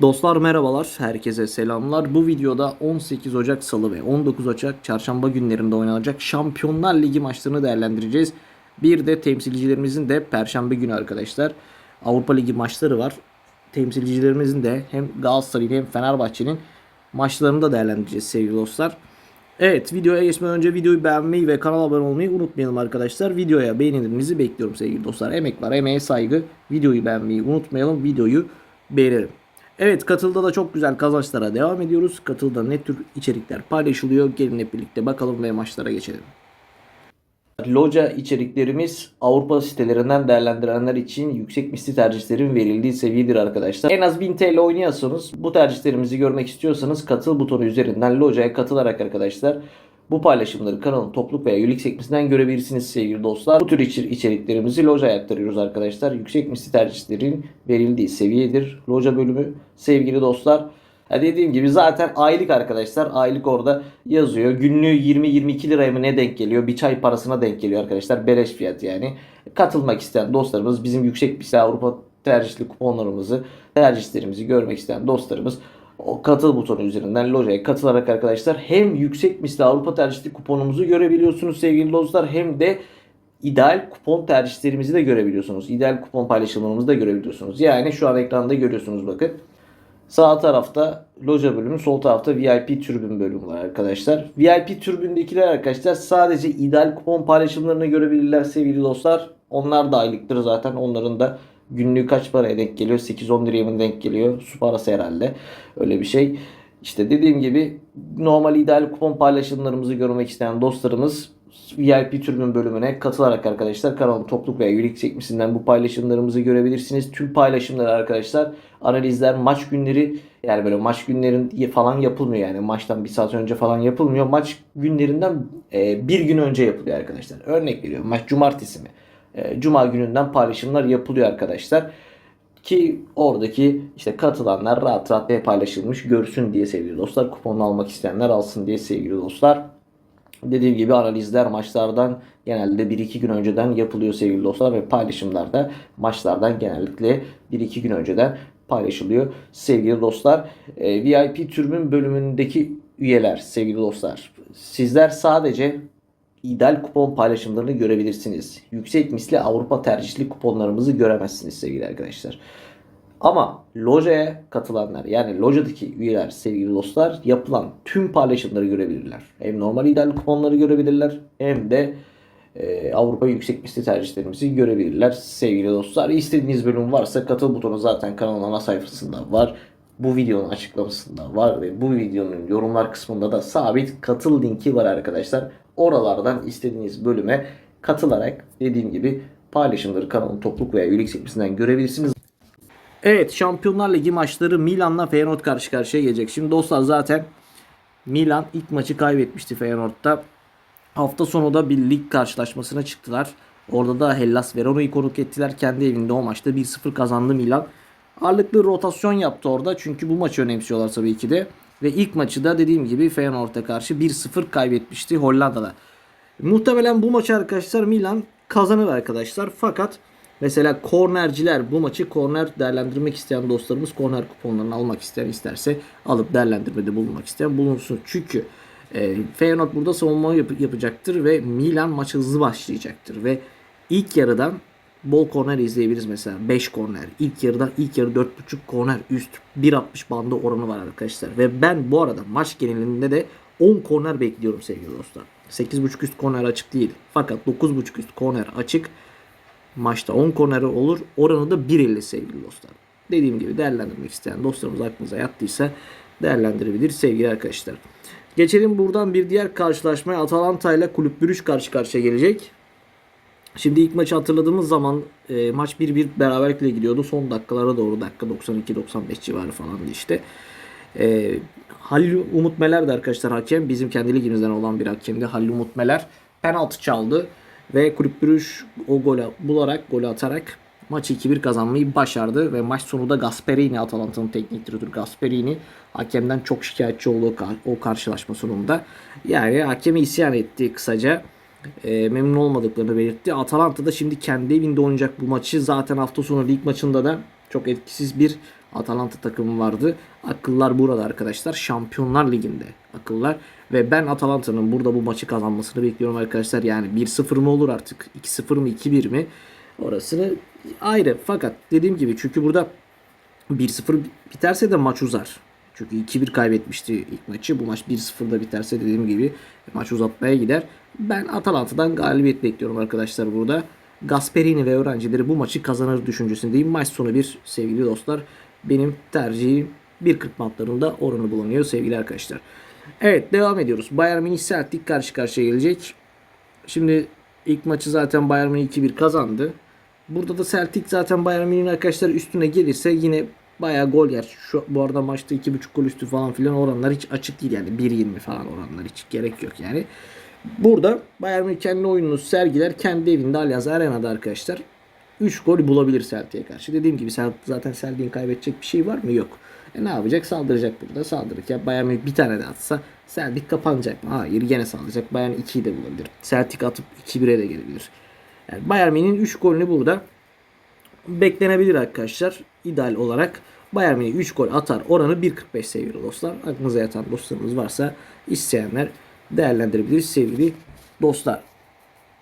Dostlar merhabalar, herkese selamlar. Bu videoda 18 Ocak Salı ve 19 Ocak Çarşamba günlerinde oynanacak Şampiyonlar Ligi maçlarını değerlendireceğiz. Bir de temsilcilerimizin de Perşembe günü arkadaşlar Avrupa Ligi maçları var. Temsilcilerimizin de hem Galatasaray'ın hem Fenerbahçe'nin maçlarını da değerlendireceğiz sevgili dostlar. Evet videoya geçmeden önce videoyu beğenmeyi ve kanala abone olmayı unutmayalım arkadaşlar. Videoya beğenilerinizi bekliyorum sevgili dostlar. Emek var, emeğe saygı. Videoyu beğenmeyi unutmayalım. Videoyu beğenelim. Evet Katıl'da da çok güzel kazançlara devam ediyoruz. Katıl'da ne tür içerikler paylaşılıyor? Gelin hep birlikte bakalım ve maçlara geçelim. Loca içeriklerimiz Avrupa sitelerinden değerlendirenler için yüksek misli tercihlerin verildiği seviyedir arkadaşlar. En az 1000 TL oynuyorsanız bu tercihlerimizi görmek istiyorsanız katıl butonu üzerinden Loca'ya katılarak arkadaşlar bu paylaşımları kanalın topluluk veya üyelik sekmesinden görebilirsiniz sevgili dostlar. Bu tür içer- içeriklerimizi Loca'ya aktarıyoruz arkadaşlar. Yüksek misli tercihlerin verildiği seviyedir Loca bölümü sevgili dostlar. Ya dediğim gibi zaten aylık arkadaşlar. Aylık orada yazıyor. Günlüğü 20-22 liraya mı ne denk geliyor? Bir çay parasına denk geliyor arkadaşlar. Beleş fiyat yani. Katılmak isteyen dostlarımız bizim yüksek bir Avrupa tercihli kuponlarımızı, tercihlerimizi görmek isteyen dostlarımız o katıl butonu üzerinden lojaya katılarak arkadaşlar hem yüksek misli Avrupa tercihli kuponumuzu görebiliyorsunuz sevgili dostlar hem de ideal kupon tercihlerimizi de görebiliyorsunuz. İdeal kupon paylaşımlarımızı da görebiliyorsunuz. Yani şu an ekranda görüyorsunuz bakın. Sağ tarafta loja bölümü, sol tarafta VIP türbün bölümü var arkadaşlar. VIP türbündekiler arkadaşlar sadece ideal kupon paylaşımlarını görebilirler sevgili dostlar. Onlar da aylıktır zaten. Onların da günlüğü kaç paraya denk geliyor? 8-10 liraya mı denk geliyor? Su parası herhalde. Öyle bir şey. İşte dediğim gibi normal ideal kupon paylaşımlarımızı görmek isteyen dostlarımız VIP türbün bölümüne katılarak arkadaşlar kanalın topluluk veya üyelik sekmesinden bu paylaşımlarımızı görebilirsiniz. Tüm paylaşımları arkadaşlar analizler maç günleri yani böyle maç günlerin falan yapılmıyor yani maçtan bir saat önce falan yapılmıyor. Maç günlerinden e, bir gün önce yapılıyor arkadaşlar. Örnek veriyorum maç cumartesi mi? E, Cuma gününden paylaşımlar yapılıyor arkadaşlar. Ki oradaki işte katılanlar rahat rahat ne paylaşılmış görsün diye sevgili dostlar. Kuponunu almak isteyenler alsın diye sevgili dostlar. Dediğim gibi analizler maçlardan genelde 1-2 gün önceden yapılıyor sevgili dostlar ve paylaşımlar da maçlardan genellikle 1-2 gün önceden paylaşılıyor sevgili dostlar. Ee, VIP türbün bölümündeki üyeler sevgili dostlar. Sizler sadece ideal kupon paylaşımlarını görebilirsiniz. Yüksek misli Avrupa tercihli kuponlarımızı göremezsiniz sevgili arkadaşlar. Ama lojaya katılanlar yani lojadaki üyeler sevgili dostlar yapılan tüm paylaşımları görebilirler. Hem normal ideal kuponları görebilirler hem de e, Avrupa yüksek misli tercihlerimizi görebilirler sevgili dostlar. İstediğiniz bölüm varsa katıl butonu zaten kanalın ana sayfasında var. Bu videonun açıklamasında var ve bu videonun yorumlar kısmında da sabit katıl linki var arkadaşlar. Oralardan istediğiniz bölüme katılarak dediğim gibi paylaşımları kanalın topluluk veya üyelik sekmesinden görebilirsiniz. Evet Şampiyonlar Ligi maçları Milan'la Feyenoord karşı karşıya gelecek. Şimdi dostlar zaten Milan ilk maçı kaybetmişti Feyenoord'da. Hafta sonu da bir lig karşılaşmasına çıktılar. Orada da Hellas Verona'yı konuk ettiler. Kendi evinde o maçta 1-0 kazandı Milan. Ağırlıklı rotasyon yaptı orada. Çünkü bu maçı önemsiyorlar tabii ki de. Ve ilk maçı da dediğim gibi Feyenoord'a karşı 1-0 kaybetmişti Hollanda'da. Muhtemelen bu maçı arkadaşlar Milan kazanır arkadaşlar. Fakat mesela kornerciler bu maçı korner değerlendirmek isteyen dostlarımız korner kuponlarını almak isteyen isterse alıp değerlendirmede bulunmak isteyen bulunsun. Çünkü e, Feyenoord burada savunma yap- yapacaktır ve Milan maç hızlı başlayacaktır ve ilk yarıdan bol korner izleyebiliriz mesela 5 korner. İlk yarıda ilk yarı 4.5 korner üst 1.60 bandı oranı var arkadaşlar. Ve ben bu arada maç genelinde de 10 korner bekliyorum sevgili dostlar. 8.5 üst korner açık değil. Fakat 9.5 üst korner açık. Maçta 10 korner olur. Oranı da 1.50 sevgili dostlar. Dediğim gibi değerlendirmek isteyen dostlarımız aklınıza yattıysa değerlendirebilir sevgili arkadaşlar. Geçelim buradan bir diğer karşılaşmaya. Atalanta ile Kulüp Brüj karşı karşıya gelecek. Şimdi ilk maçı hatırladığımız zaman e, maç 1-1 beraberlikle gidiyordu. Son dakikalara doğru dakika 92-95 civarı falandı işte. E, Halil Umut Meler de arkadaşlar hakem. Bizim kendi ligimizden olan bir hakemdi. Halil Umut Meler penaltı çaldı. Ve Kulüp Brüj o golü bularak, golü atarak maçı 2-1 kazanmayı başardı. Ve maç sonunda Gasperini, Atalanta'nın teknik direktörü Gasperini hakemden çok şikayetçi oldu o kar- o karşılaşma sonunda. Yani hakeme isyan etti kısaca e, memnun olmadıklarını belirtti. Atalanta da şimdi kendi evinde oynayacak bu maçı. Zaten hafta sonu lig maçında da çok etkisiz bir Atalanta takımı vardı. Akıllar burada arkadaşlar. Şampiyonlar Ligi'nde akıllar. Ve ben Atalanta'nın burada bu maçı kazanmasını bekliyorum arkadaşlar. Yani 1-0 mı olur artık? 2-0 mı 2-1 mi? Orasını ayrı. Fakat dediğim gibi çünkü burada 1-0 biterse de maç uzar. Çünkü 2-1 kaybetmişti ilk maçı. Bu maç 1-0'da biterse dediğim gibi maç uzatmaya gider. Ben Atalanta'dan galibiyet bekliyorum arkadaşlar burada. Gasperini ve öğrencileri bu maçı kazanır düşüncesindeyim. Maç sonu bir sevgili dostlar. Benim tercihim 1.40 bantlarında oranı bulunuyor sevgili arkadaşlar. Evet devam ediyoruz. Bayern Münih Celtic karşı karşıya gelecek. Şimdi ilk maçı zaten Bayern Münih 2-1 kazandı. Burada da Celtic zaten Bayern Münih'in arkadaşlar üstüne gelirse yine bayağı gol yer. Şu bu arada maçta 2.5 gol üstü falan filan oranlar hiç açık değil yani 1.20 falan oranlar hiç gerek yok yani. Burada Bayern Münih kendi oyununu sergiler. Kendi evinde Allianz Arena'da arkadaşlar 3 gol bulabilir Celtic'e karşı. Dediğim gibi zaten Celtic'in kaybedecek bir şey var mı? Yok. E ne yapacak? Saldıracak burada. Saldırırken Bayern Münih bir tane de atsa Celtic kapanacak mı? Hayır gene saldıracak. Bayern 2'yi de bulabilir. Celtic atıp 2-1'e de gelebilir. Yani Bayern Münih'in 3 golünü burada beklenebilir arkadaşlar. İdeal olarak Bayern Münih 3 gol atar. Oranı 1.45 sevgili dostlar. Aklınıza yatan dostlarımız varsa isteyenler değerlendirebilir sevgili dostlar.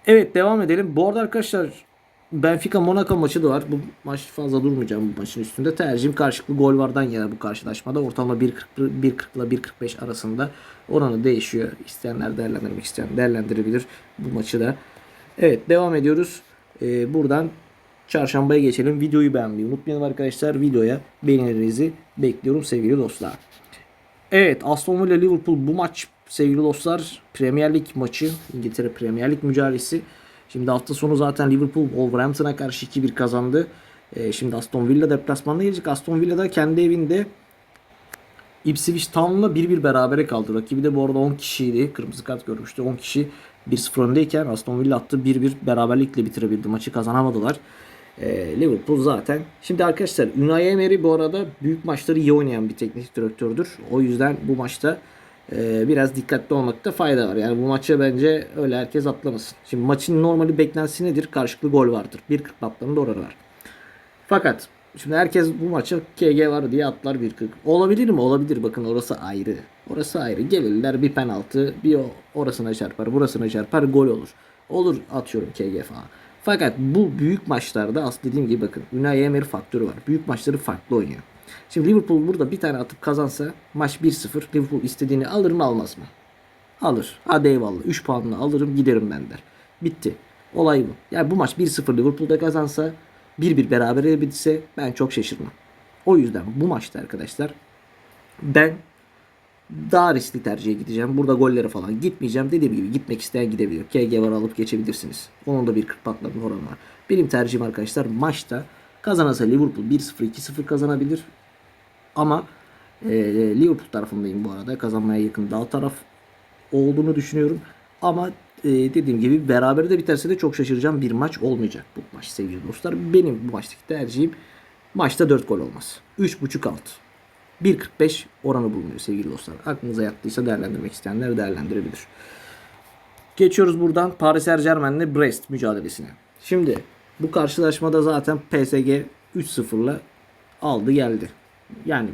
Evet devam edelim. Bu arada arkadaşlar Benfica Monaco maçı da var. Bu maç fazla durmayacağım bu maçın üstünde. Tercihim karşılıklı gol vardan yana bu karşılaşmada. Ortalama 1.40 1.40 ile 1.45 arasında oranı değişiyor. İsteyenler değerlendirmek isteyen değerlendirebilir bu maçı da. Evet devam ediyoruz. Ee, buradan çarşambaya geçelim. Videoyu beğenmeyi unutmayalım arkadaşlar. Videoya beğenilerinizi bekliyorum sevgili dostlar. Evet Aston Villa Liverpool bu maç sevgili dostlar Premier Lig maçı İngiltere Premier Lig mücadelesi. Şimdi hafta sonu zaten Liverpool Wolverhampton'a karşı 2-1 kazandı. Ee, şimdi Aston Villa deplasmanına gelecek. Aston Villa da kendi evinde Ipswich Town'la 1-1 berabere kaldı. Rakibi de bu arada 10 kişiydi. Kırmızı kart görmüştü. 10 kişi 1-0 öndeyken Aston Villa attı 1-1 beraberlikle bitirebildi. Maçı kazanamadılar. Ee, Liverpool zaten. Şimdi arkadaşlar Unai Emery bu arada büyük maçları iyi oynayan bir teknik direktördür. O yüzden bu maçta e, biraz dikkatli olmakta fayda var. Yani bu maçı bence öyle herkes atlamasın. Şimdi maçın normali beklentisi nedir? Karşılıklı gol vardır. 1.40 batlarında oranı var. Fakat şimdi herkes bu maça KG var diye atlar 1.40. Olabilir mi? Olabilir. Bakın orası ayrı. Orası ayrı. Gelirler bir penaltı, bir orasına çarpar, burasına çarpar, gol olur. Olur atıyorum KG falan. Fakat bu büyük maçlarda aslında dediğim gibi bakın Unai Emery faktörü var. Büyük maçları farklı oynuyor. Şimdi Liverpool burada bir tane atıp kazansa maç 1-0 Liverpool istediğini alır mı almaz mı? Alır. Hadi eyvallah 3 puanını alırım giderim ben der. Bitti. Olay bu. Yani bu maç 1-0 Liverpool'da kazansa 1-1 berabere bitse ben çok şaşırmam. O yüzden bu maçta arkadaşlar ben daha riskli tercihe gideceğim. Burada gollere falan gitmeyeceğim. Dediğim gibi gitmek isteyen gidebilir. KG var alıp geçebilirsiniz. Onun da bir 40 patlamış oranı var. Benim tercihim arkadaşlar maçta kazanırsa Liverpool 1-0 2-0 kazanabilir. Ama e, Liverpool tarafındayım bu arada. Kazanmaya yakın daha taraf olduğunu düşünüyorum. Ama e, dediğim gibi beraber de biterse de çok şaşıracağım bir maç olmayacak bu maç sevgili dostlar. Benim bu maçtaki tercihim maçta 4 gol olmaz. 3.5 alt. 1.45 oranı bulunuyor sevgili dostlar. Aklınıza yattıysa değerlendirmek isteyenler değerlendirebilir. Geçiyoruz buradan Paris Saint Germain'le Brest mücadelesine. Şimdi bu karşılaşmada zaten PSG 3-0'la aldı geldi. Yani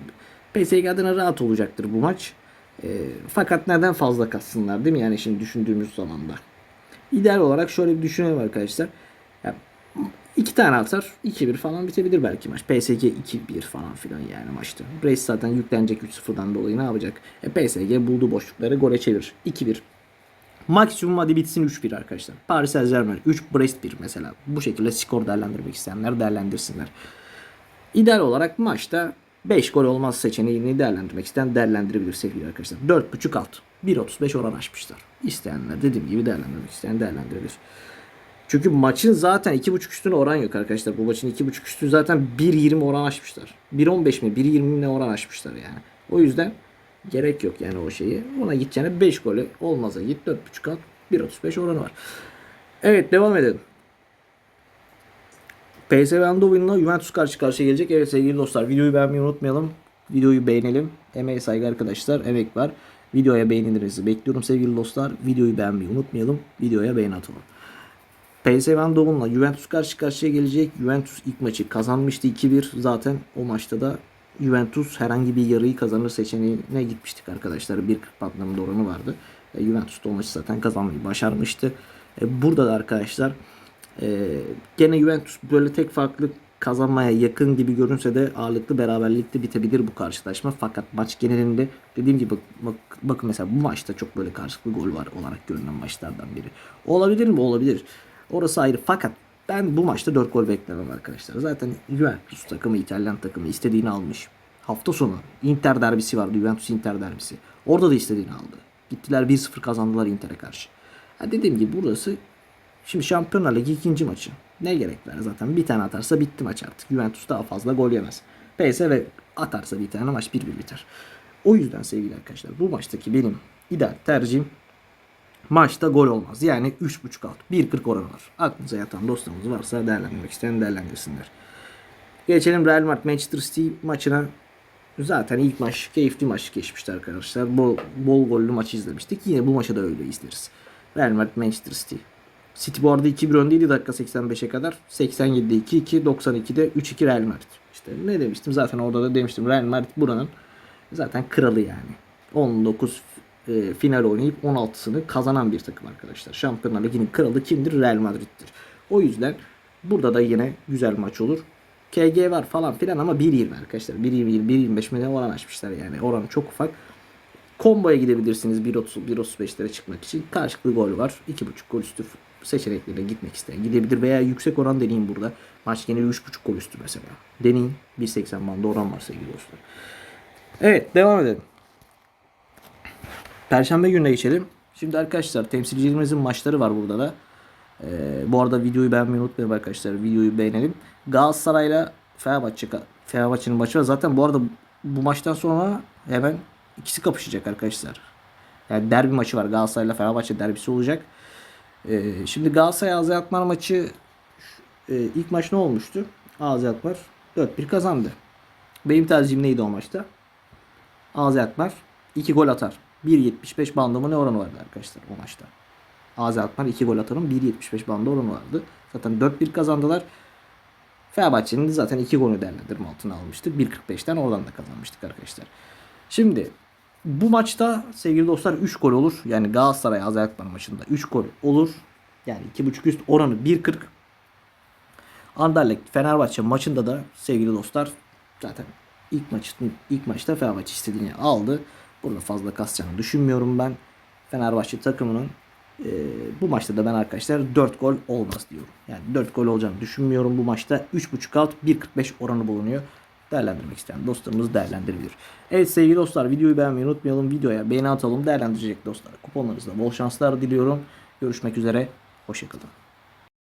PSG adına rahat olacaktır bu maç. E, fakat neden fazla katsınlar değil mi? Yani şimdi düşündüğümüz zaman da. İdeal olarak şöyle bir düşünelim arkadaşlar. Ya, iki tane atar 2-1 falan bitebilir belki maç. PSG 2-1 falan filan yani maçta. Brest zaten yüklenecek 3-0'dan dolayı ne yapacak? E, PSG bulduğu boşlukları gole çevirir. 2-1. Maksimum hadi bitsin 3-1 arkadaşlar. Paris Saint Germain 3 Brest 1 mesela. Bu şekilde skor değerlendirmek isteyenler değerlendirsinler. İdeal olarak maçta 5 gol olmaz seçeneğini değerlendirmek isteyen değerlendirebilir sevgili arkadaşlar. 4.5 alt. 1.35 oran açmışlar. İsteyenler dediğim gibi değerlendirmek isteyen değerlendirebilir. Çünkü maçın zaten 2.5 üstüne oran yok arkadaşlar. Bu maçın 2.5 üstü zaten 1.20 oran açmışlar. 1.15 mi 1.20 ne oran açmışlar yani. O yüzden gerek yok yani o şeyi. Ona gideceğine 5 golü olmaza git 4.5 alt 1.35 oranı var. Evet devam edelim. PSV Eindhoven'la Juventus karşı karşıya gelecek. Evet sevgili dostlar videoyu beğenmeyi unutmayalım. Videoyu beğenelim. Emeğe saygı arkadaşlar. Emek var. Videoya beğenilerinizi bekliyorum sevgili dostlar. Videoyu beğenmeyi unutmayalım. Videoya beğeni atalım. PSV Eindhoven'la Juventus karşı karşıya gelecek. Juventus ilk maçı kazanmıştı 2-1. Zaten o maçta da Juventus herhangi bir yarıyı kazanır seçeneğine gitmiştik arkadaşlar. 1.40 bandlarında oranı vardı. E, Juventus da o maçı zaten kazanmayı başarmıştı. E, burada da arkadaşlar e, gene Juventus böyle tek farklı kazanmaya yakın gibi görünse de ağırlıklı beraberlikte bitebilir bu karşılaşma. Fakat maç genelinde dediğim gibi bak, bak- bakın mesela bu maçta çok böyle karşılıklı gol var olarak görünen maçlardan biri. Olabilir mi? Olabilir. Orası ayrı. Fakat ben bu maçta 4 gol beklemem arkadaşlar. Zaten Juventus takımı, İtalyan takımı istediğini almış. Hafta sonu Inter derbisi vardı. Juventus Inter derbisi. Orada da istediğini aldı. Gittiler 1-0 kazandılar Inter'e karşı. Ha dediğim gibi burası Şimdi Şampiyonlar Ligi ikinci maçı. Ne gerek var zaten bir tane atarsa bitti maç artık. Juventus daha fazla gol yemez. PSV atarsa bir tane maç 1-1 biter. O yüzden sevgili arkadaşlar bu maçtaki benim ideal tercihim maçta gol olmaz. Yani 3.5 alt. 1.40 oranı var. Aklınıza yatan dostlarımız varsa değerlendirmek isteyen değerlendirsinler. Geçelim Real Madrid Manchester City maçına. Zaten ilk maç keyifli maç geçmişti arkadaşlar. Bol, bol gollü maçı izlemiştik. Yine bu maçı da öyle izleriz. Real Madrid Manchester City. City bu arada 2-1 öndeydi dakika 85'e kadar. 87'de 2-2, 92'de 3-2 Real Madrid. İşte ne demiştim zaten orada da demiştim. Real Madrid buranın zaten kralı yani. 19 e, final oynayıp 16'sını kazanan bir takım arkadaşlar. Şampiyonlar Ligi'nin kralı kimdir? Real Madrid'dir. O yüzden burada da yine güzel maç olur. KG var falan filan ama 1.20 arkadaşlar. 1.20 1.25 mi ne oran açmışlar yani. Oran çok ufak. Komboya gidebilirsiniz 1.30 1.35'lere çıkmak için. Karşılıklı gol var. 2.5 gol üstü seçeneklerine gitmek isteyen gidebilir veya yüksek oran deneyin burada. Maç geneli 3.5 gol üstü mesela. Deneyin. 1.80 bandı oran var sevgili dostlar. Evet devam edelim. Perşembe gününe geçelim. Şimdi arkadaşlar temsilcilerimizin maçları var burada da. Ee, bu arada videoyu beğenmeyi unutmayın arkadaşlar. Videoyu beğenelim. Galatasaray'la Fenerbahçe Fenerbahçe'nin maçı var. Zaten bu arada bu maçtan sonra hemen ikisi kapışacak arkadaşlar. Yani derbi maçı var. Galatasaray'la Fenerbahçe derbisi olacak. Ee, şimdi Galatasaray Azi Alkmaar maçı e, ilk maç ne olmuştu? Azi Alkmaar 4-1 kazandı. Benim tercihim neydi o maçta? Azi Alkmaar 2 gol atar. 1.75 bandımı ne oranı vardı arkadaşlar o maçta. Azi Alkmaar 2 gol atarım 1.75 bandı oranı vardı. Zaten 4-1 kazandılar. Fenerbahçe'nin de zaten 2 golü değerlendirme altına almıştık. 1.45'ten oradan da kazanmıştık arkadaşlar. Şimdi bu maçta sevgili dostlar 3 gol olur. Yani Galatasaray Azi Alkmaar maçında 3 gol olur. Yani 2.5 üst oranı 1.40. Anderlecht Fenerbahçe maçında da sevgili dostlar zaten ilk maçın ilk maçta Fenerbahçe istediğini aldı. Burada fazla kasacağını düşünmüyorum ben. Fenerbahçe takımının e, bu maçta da ben arkadaşlar 4 gol olmaz diyorum. Yani 4 gol olacağını düşünmüyorum bu maçta. 3.5 alt 1.45 oranı bulunuyor. Değerlendirmek isteyen dostlarımız değerlendirebilir. Evet sevgili dostlar videoyu beğenmeyi unutmayalım. Videoya beğeni atalım. Değerlendirecek dostlar. Kuponlarınızda bol şanslar diliyorum. Görüşmek üzere. Hoşçakalın.